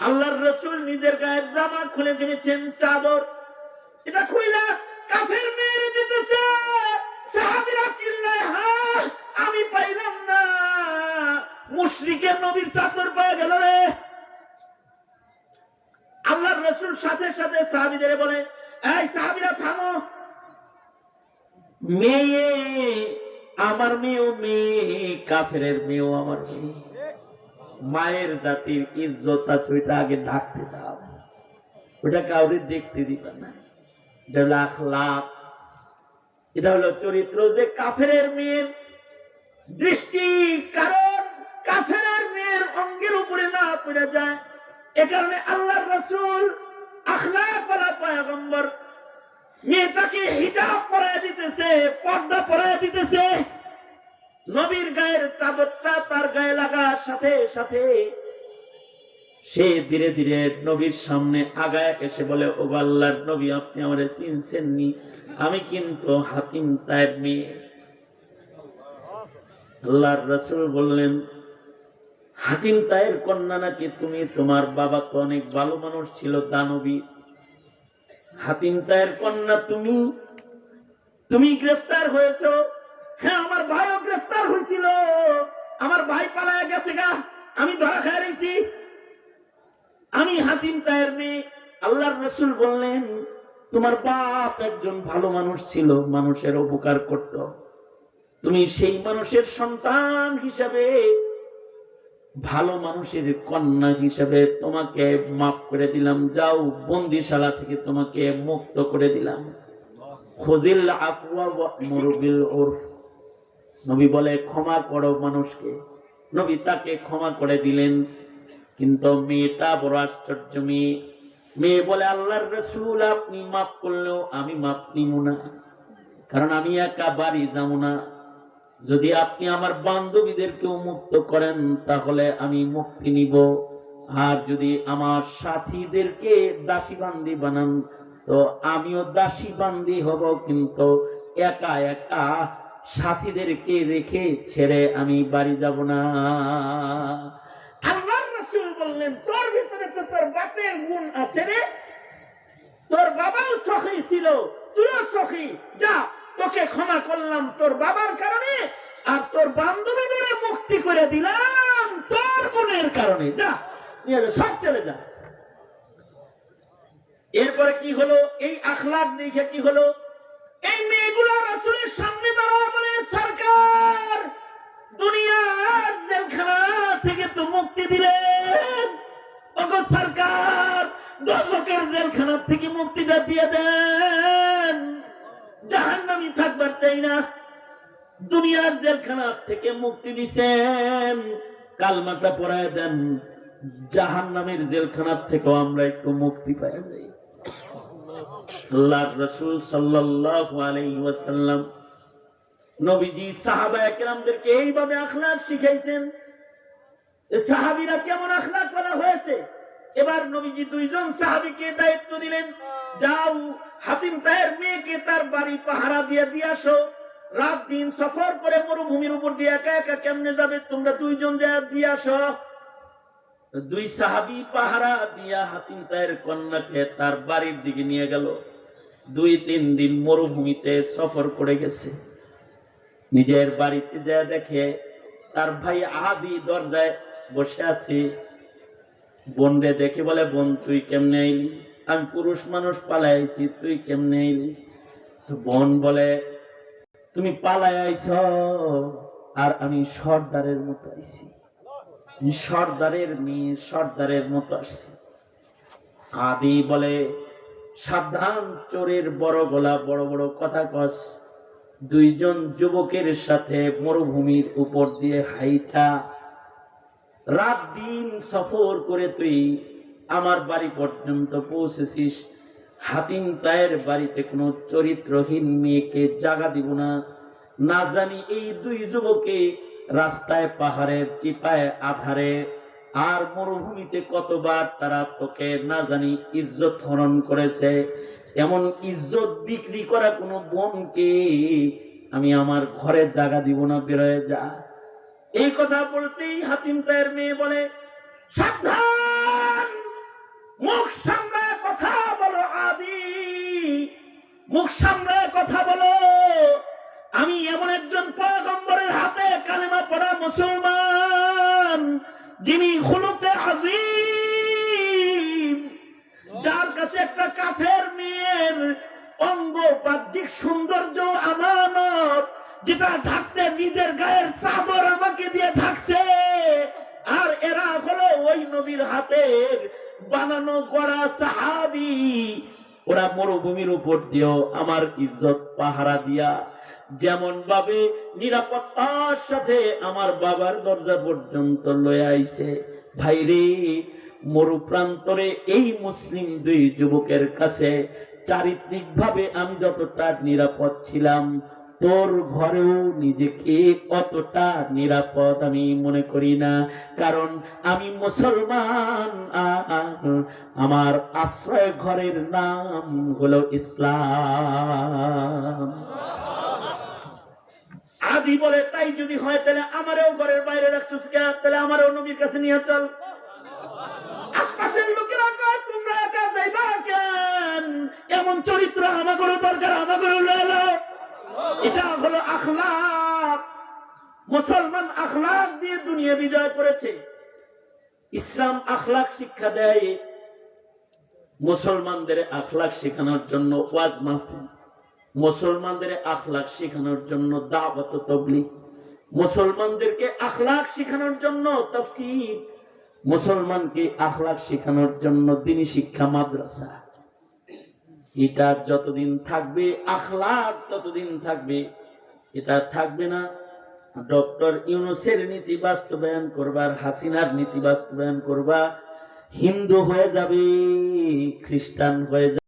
আল্লাহর রসুল নিজের গায়ের জামা খুলে দিয়েছেন চাদর। এটা খুইলা কাফের মেরে দিতেছে। সাহাবীরা চিল্লায়, হা, আমি পাইলাম না। মুশরিকের নবীর চাদর পাওয়া গেল রে। আল্লাহর রসুল সাথে সাথে সাহাবিদের বলে, এই সাহাবিরা, থামো। মেয়ে, আমার মেয়েও মেয়ে কাফের মেয়েও আমার মেয়ে। মায়ের জাতির ইজ্জত আছে, ওইটা আগে ঢাকতে দাও। ওটা কাউরে দেখতে দিবা না। এটা হলো আখলাক এটা হলো চরিত্র যে কাফেরের মেয়ের দৃষ্টি, কারণ কাফেরের মেয়ের অঙ্গের উপরে না পড়ে যায়। এ কারণে আল্লাহর রসুল আখলাক বলা পয়গম্বর মেয়েটাকে হিজাব পরায় দিতেছে, পর্দা পরায় দিতেছে নবীর গায়ের চাদরটা তার গায়ে লাগার সাথে সাথে সে ধীরে ধীরে নবীর সামনে আগায় এসে বলে, ও আল্লাহর নবী, আপনি আমার চিনছেন নি আমি কিন্তু হাতিম তাইব মেয়ে আল্লাহর রসুল বললেন হাতিম তাইয়ের কন্যা নাকি তুমি? তোমার বাবা তো অনেক ভালো মানুষ ছিল, দানবী। হাতিম তাইয়ের কন্যা তুমি? তুমি গ্রেফতার হয়েছো? হ্যাঁ আমার ভাইও গ্রেফতার হয়েছিল। আমার ভাই পালায় গেছে গা। আমি ধরা খাই রয়েছি আমি হাতিম তায়ের মেয়ে। আল্লাহর রসুল বললেন, তোমার বাপ একজন ভালো মানুষ ছিল, মানুষের উপকার করত। তুমি সেই মানুষের সন্তান হিসাবে, ভালো মানুষের কন্যা হিসাবে তোমাকে মাফ করে দিলাম। যাও, বন্দিশালা থেকে তোমাকে মুক্ত করে দিলাম। খুদিল আফওয়া মুরবিল উরফ। নবী বলে, ক্ষমা করো মানুষকে। নবী তাকে ক্ষমা করে দিলেন। কিন্তু মেয়েটা বড় আশ্চর্য মেয়ে। মেয়ে বলে, আল্লাহর রসুল, আপনি মাফ করলেও আমি মাফ নিব না। কারণ আমি একা বাড়ি যাব না। যদি আপনি আমার বান্ধবীদেরকেও মুক্ত করেন, তাহলে আমি মুক্তি নিব। আর যদি আমার সাথীদেরকে দাসী বান্দি বানান, তো আমিও দাসী বান্দি হব, কিন্তু একা একা সাথীদেরকে রেখে ছেড়ে আমি বাড়ি যাব না। আল্লাহর রাসূল বললেন, তোর ভিতরে তো তোর বাপের গুণ আছে রে। তোর বাবাও সখী ছিল, তুইও সখী। যা, তোকে ক্ষমা করলাম তোর বাবার কারণে আর তোর বান্ধবীদের মুক্তি করে দিলাম তোর গুণের কারণে। যা, নিয়ে যা, সব চলে যা। এরপরে কি হলো? এই আখলাক দেখে কি হলো? এই মেয়েগুলো রাসূলের সামনে দাঁড়ায় বলে সরকার দুনিয়ার জেলখানা থেকে তো মুক্তি দিলেন ওগো সরকার দশকের জেলখানা থেকে মুক্তিটা দিয়ে দেন। জাহান্নামি থাকবার চাই না। দুনিয়ার জেলখানা থেকে মুক্তি দিছেন। কালমাটা পড়ায় দেন। জাহান্নামের জেলখানার থেকেও আমরা একটু মুক্তি পাই এইভাবে আখলাক শিখাইছেন সাহাবীরা কেমন আখলাক করা হয়েছে? এবার নবীজি দুইজন সাহাবীকে দায়িত্ব দিলেন, যাও, হাতিম তাহের মেয়েকে তার বাড়ি পাহারা দিয়ে দিয়ে আসো। রাত দিন সফর করে মরুভূমির উপর দিয়ে একা একা কেমনে যাবে তোমরা দুইজন যা দিয়ে আসো? দুই সাহাবি পাহারা দিয়া হাতিম তাহের কন্যাকে তার বাড়ির দিকে নিয়ে গেল। দুই তিন দিন মরুভূমিতে সফর করে গেছে। নিজের বাড়িতে যা দেখে তার ভাই আদি দরজায় বসে আছে। বোনরে দেখে বলে, বোন, তুই কেমনে আইলি? আমি পুরুষ মানুষ পালাইছি তুই কেমনে তো বোন বলে, তুমি পালাই আইছ আর আমি সর্দারের মতো আইছি। সর্দারের মেয়ে, সর্দারের মতো আসছি। আদি বলে, সাবধান, চোরের বড় গলা, বড় বড় কথা কস। দুইজন যুবকের সাথে মরুভূমির উপর দিয়ে হাইটা রাত দিন সফর করে তুই আমার বাড়ি পর্যন্ত পৌঁছেছিস। হাতিম তায়ের বাড়িতে কোনো চরিত্রহীন মেয়েকে জাগা দিব না। না জানি এই দুই যুবকে রাস্তায় পাহাড়ের চিপায় আধারে আর মরুভূমিতে কতবার তারা তোকে না জানি ইজ্জত হরণ করেছে। এমন ইজ্জত বিক্রি করা কোনো বোনকে আমি আমার ঘরে জাগা দিব না, বেরোয় যা। এই কথা বলতেই হাতিম তায়ের মেয়ে বলে, সাবধান! মুখ সামনে কথা বলো আদি! মুখ সামনে কথা বলো! আমি এমন একজন পয়গম্বরের হাতে কালেমা পড়া মুসলমান, যিনি খুলুতে আজিম যার কাছে একটা কাফের মেয়ের অঙ্গ বাহ্যিক সৌন্দর্য, আমানত, যেটা ঢাকতে নিজের গায়ের চাদর আমাকে দিয়ে ঢাকছে, আর এরা হলো ওই নবীর হাতের বানানো গড়া সাহাবি। ওরা মরুভূমির উপর দিয়েও আমার ইজ্জত পাহারা দিয়া যেমন ভাবে নিরাপত্তার সাথে আমার বাবার দরজা পর্যন্ত লয়ে আইছে। ভাইরে মরু প্রান্তরে এই মুসলিম দুই যুবকের কাছে চারিত্রিক ভাবে আমি যতটা নিরাপদ ছিলাম তোর ঘরেও নিজেকে অতটা নিরাপদ আমি মনে করি না। কারণ আমি মুসলমান আমার আশ্রয় ঘরের নাম হলো ইসলাম। আদি বলে তাই যদি হয়, তাহলে আমারও ঘরের বাইরে রাখছিস তাহলে আমারও নবীর কাছে নিয়ে চল। আশপাশের লোকেরা তোমরা একা যাইবা কেন? এমন চরিত্র আমাদেরও দরকার আমাদেরও লেলো। এটা হলো আখলাক। মুসলমান আখলাক দিয়ে দুনিয়া বিজয় করেছে। ইসলাম আখলাক শিক্ষা দেয়। মুসলমানদের আখলাক শেখানোর জন্য ওয়াজ মাহফিল। মুসলমানদের আখলাক শেখানোর জন্য দাওয়াত ও তবলিগ। মুসলমানদেরকে আখলাক শেখানোর জন্য তাফসীর মুসলমানকে আখলাক শেখানোর জন্য দিনী শিক্ষা মাদ্রাসা। এটা যতদিন থাকবে আখলাদ ততদিন থাকবে। এটা থাকবে না। ডক্টর ইউনুসের নীতি বাস্তবায়ন করবার, হাসিনার নীতি বাস্তবায়ন করবা, হিন্দু হয়ে যাবে, খ্রিস্টান হয়ে যাবে।